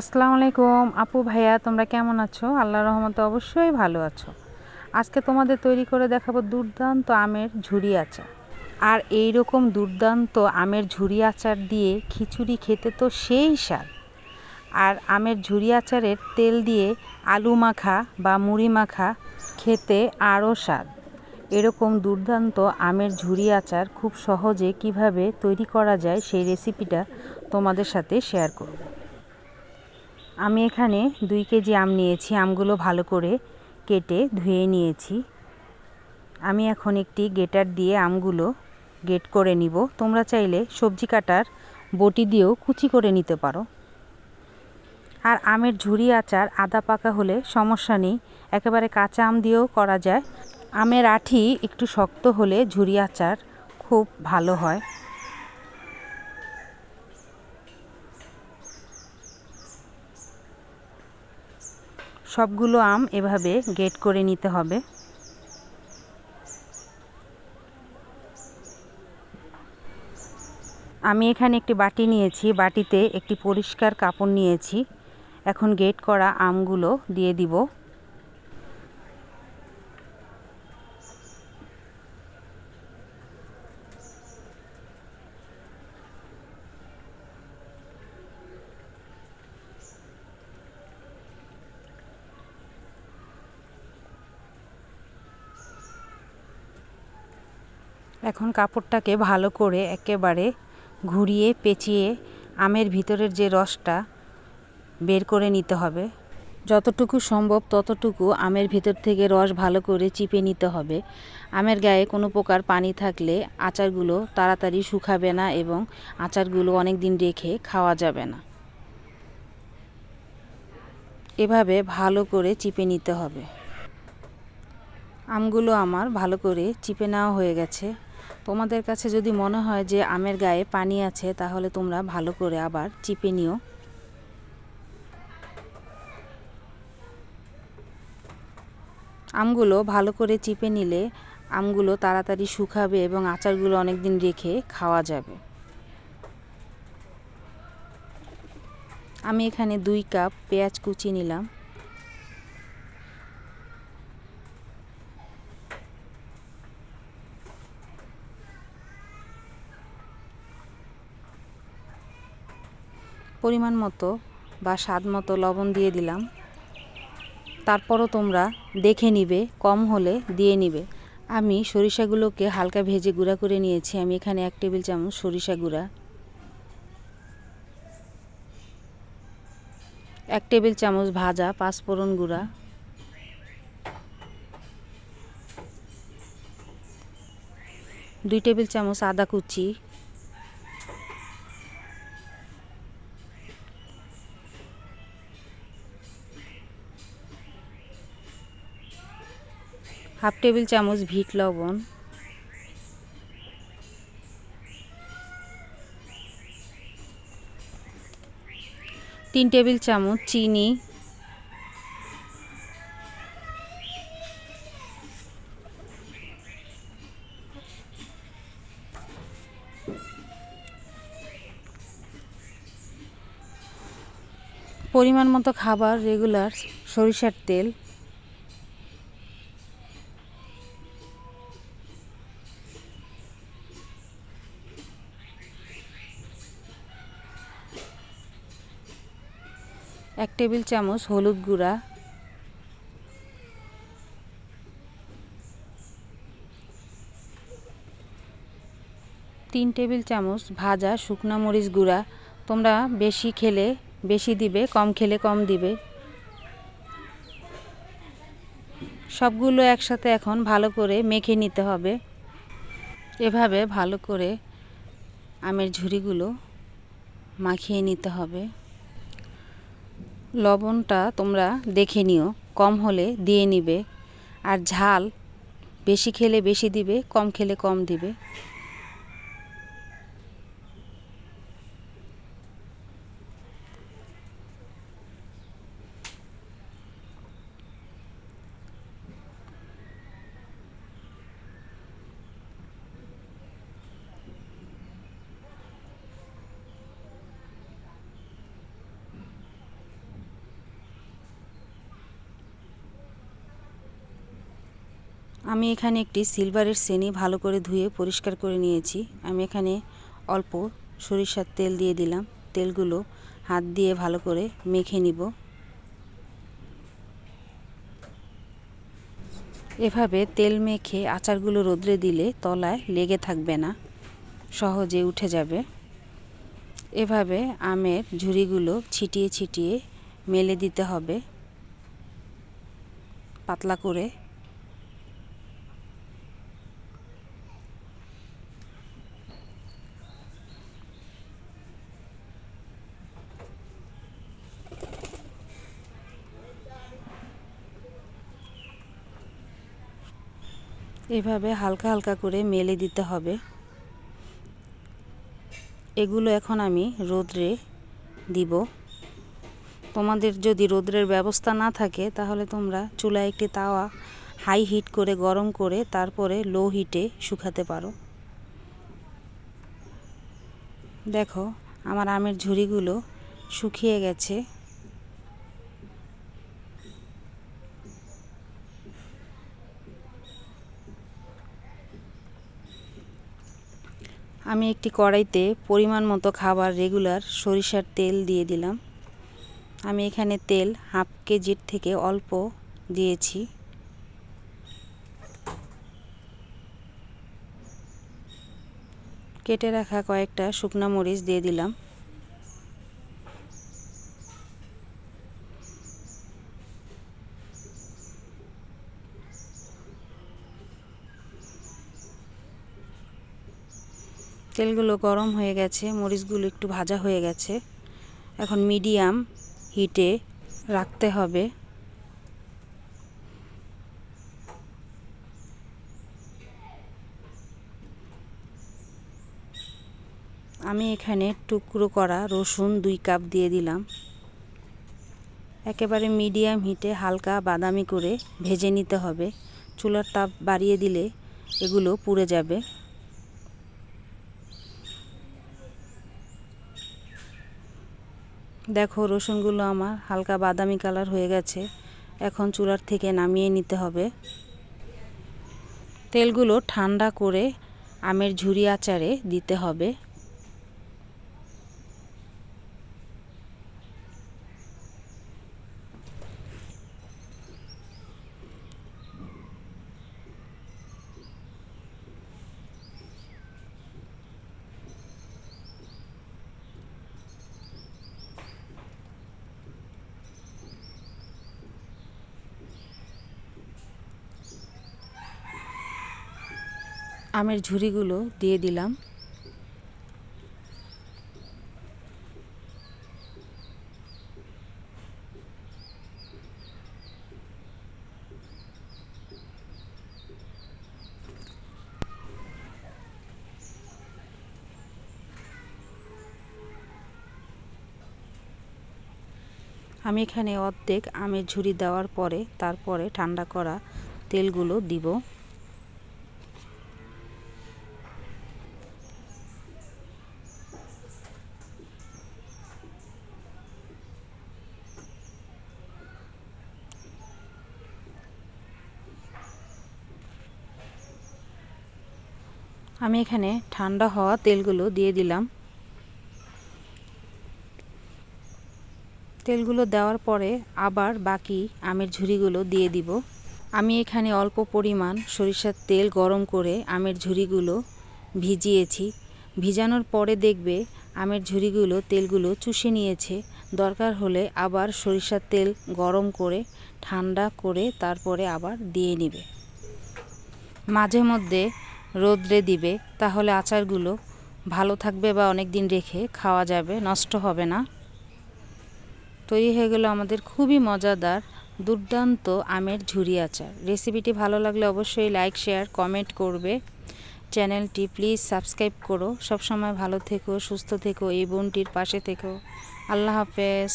আসসালামু আলাইকুম। আপু, ভাইয়া, তোমরা কেমন আছো? আল্লাহ রহমতে অবশ্যই ভালো আছো। আজকে তোমাদের তৈরি করে দেখাবো দুর্দান্ত আমের ঝুড়ি আচার। আর এই রকম দুর্দান্ত আমের ঝুড়ি আচার দিয়ে খিচুড়ি খেতে তো সেই স্বাদ। আর আমের ঝুড়ি আচারের তেল দিয়ে আলু মাখা বা মুড়ি মাখা খেতে আরও স্বাদ। এরকম দুর্দান্ত আমের ঝুড়ি আচার খুব সহজে কীভাবে তৈরি করা যায় সেই রেসিপিটা তোমাদের সাথে শেয়ার করব। আমি এখানে দুই কেজি আম নিয়েছি। আমগুলো ভালো করে কেটে ধুয়ে নিয়েছি। আমি এখন একটি গেটার দিয়ে আমগুলো গেট করে নিব। তোমরা চাইলে সবজি কাটার বটি দিয়েও কুচি করে নিতে পারো। আর আমের ঝুড়ি আচার আদা পাকা হলে সমস্যা নেই। একেবারে কাঁচা আম দিয়েও করা যায়। আমের আঠি একটু শক্ত হলে ঝুড়ি আচার খুব ভালো হয়। সবগুলো আম এভাবে গেট করে নিতে হবে। আমি এখানে একটি বাটি নিয়েছি, বাটিতে একটি পরিষ্কার কাপড় নিয়েছি। এখন গেট করা আমগুলো দিয়ে দিব। এখন কাপড়টাকে ভালো করে একেবারে ঘুরিয়ে, পেঁচিয়ে আমের ভিতরের যে রসটা বের করে নিতে হবে। যতটুকু সম্ভব ততটুকু আমের ভিতর থেকে রস ভালো করে চিপে নিতে হবে। আমের গায়ে কোনো প্রকার পানি থাকলে আচারগুলো তাড়াতাড়ি শুকাবে না এবং আচারগুলো অনেক দিন রেখে খাওয়া যাবে না। এভাবে ভালো করে চিপে নিতে হবে। আমগুলো আমার ভালো করে চিপে নেওয়া হয়ে গেছে। তোমাদের কাছে যদি মনে হয় যে আমের গায়ে পানি আছে, তাহলে তোমরা ভালো করে আবার চিপে নিও। আমগুলো ভালো করে চিপে নিলে আমগুলো তাড়াতাড়ি শুকাবে এবং আচারগুলো অনেক দিন রেখে খাওয়া যাবে। আমি এখানে দুই কাপ পেঁয়াজ কুচি নিলাম। পরিমাণ মতো বা স্বাদ মতো লবণ দিয়ে দিলাম। তারপরও তোমরা দেখে নিবে, কম হলে দিয়ে নিবে। আমি সরিষাগুলোকে হালকা ভেজে গুঁড়া করে নিয়েছি। আমি এখানে এক টেবিল চামচ সরিষা গুঁড়া, এক টেবিল চামচ ভাজা পাঁচফোড়ন গুঁড়া, দুই টেবিল চামচ আদা কুচি হাফ টেবিল চামচ ভিট লবণ। তিন টেবিল চামচ চিনি। পরিমাণ মতো খাবার রেগুলার সরিষার তেল। এক টেবিল চামচ হলুদ গুঁড়া, তিন টেবিল চামচ ভাজা শুকনা মরিচ গুঁড়া। তোমরা বেশি খেলে বেশি দিবে, কম খেলে কম দিবে। সবগুলো একসাথে এখন ভালো করে মেখে নিতে হবে। এভাবে ভালো করে আমের ঝুড়িগুলো মাখিয়ে নিতে হবে। লবণটা তোমরা দেখে নিও, কম হলে দিয়ে নিবে। আর ঝাল, বেশি খেলে বেশি দিবে, কম খেলে কম দিবে। আমি এখানে একটি সিলভারের শ্রেণি ভালো করে ধুয়ে পরিষ্কার করে নিয়েছি। আমি এখানে অল্প সরিষার তেল দিয়ে দিলাম। তেলগুলো হাত দিয়ে ভালো করে মেখে নিব। এভাবে তেল মেখে আচারগুলো রোদ্রে দিলে তলায় লেগে থাকবে না, সহজে উঠে যাবে। এভাবে আমের ঝুড়িগুলো ছিটিয়ে ছিটিয়ে মেলে দিতে হবে। পাতলা করে এভাবে হালকা হালকা করে মেলে দিতে হবে। এগুলো এখন আমি রোদ্রে দিব। তোমাদের যদি রোদ্রের ব্যবস্থা না থাকে, তাহলে তোমরা চুলায় একটি তাওয়া হাই হিট করে, গরম করে, তারপরে লো হিটে শুকাতে পারো। দেখো, আমার আমের ঝুড়িগুলো শুকিয়ে গেছে। আমি একটি কড়াইতে পরিমাণ মতো খাবার রেগুলার সরিষার তেল দিয়ে দিলাম। আমি এখানে তেল হাফ কেজির থেকে অল্প দিয়েছি। কেটে রাখা কয়েকটা শুকনা মরিচ দিয়ে দিলাম। তেলগুলো গরম হয়ে গেছে, মরিচগুলো একটু ভাজা হয়ে গেছে। এখন মিডিয়াম হিটে রাখতে হবে। আমি এখানে টুকরো করা রসুন দুই কাপ দিয়ে দিলাম। একেবারে মিডিয়াম হিটে হালকা বাদামি করে ভেজে নিতে হবে। চুলার তাপ বাড়িয়ে দিলে এগুলো পুড়ে যাবে। দেখো, রসুনগুলো আমার হালকা বাদামি কালার হয়ে গেছে। এখন চুলার থেকে নামিয়ে নিতে হবে। তেলগুলো ঠান্ডা করে আমের ঝুরি আচারে দিতে হবে। আমের ঝুড়িগুলো দিয়ে দিলাম। আমি এখানে অর্ধেক আমের ঝুড়ি দেওয়ার পরে তারপরে ঠান্ডা করা তেলগুলো দিব। আমি এখানে ঠান্ডা হওয়া তেলগুলো দিয়ে দিলাম। তেলগুলো দেওয়ার পরে আবার বাকি আমের ঝুড়িগুলো দিয়ে দিব। আমি এখানে অল্প পরিমাণ সরিষার তেল গরম করে আমের ঝুড়িগুলো ভিজিয়েছি। ভিজানোর পরে দেখবে আমের ঝুড়িগুলো তেলগুলো চুষে নিয়েছে। দরকার হলে আবার সরিষার তেল গরম করে, ঠান্ডা করে তারপরে আবার দিয়ে নিবে। মাঝে মধ্যে রোদ্রে দিবে, তাহলে আচারগুলো ভালো থাকবে বা অনেক দিন রেখে খাওয়া যাবে, নষ্ট হবে না। তৈরি হয়ে গেল আমাদের খুবই মজাদার, দুর্দান্ত আমের ঝুরি আচার। রেসিপিটি ভালো লাগলে অবশ্যই লাইক, শেয়ার, কমেন্ট করবে। চ্যানেলটি প্লিজ সাবস্ক্রাইব করো। সবসময় ভালো থেকো, সুস্থ থেকো, এই বোনটির পাশে থেকো। আল্লাহ হাফেজ।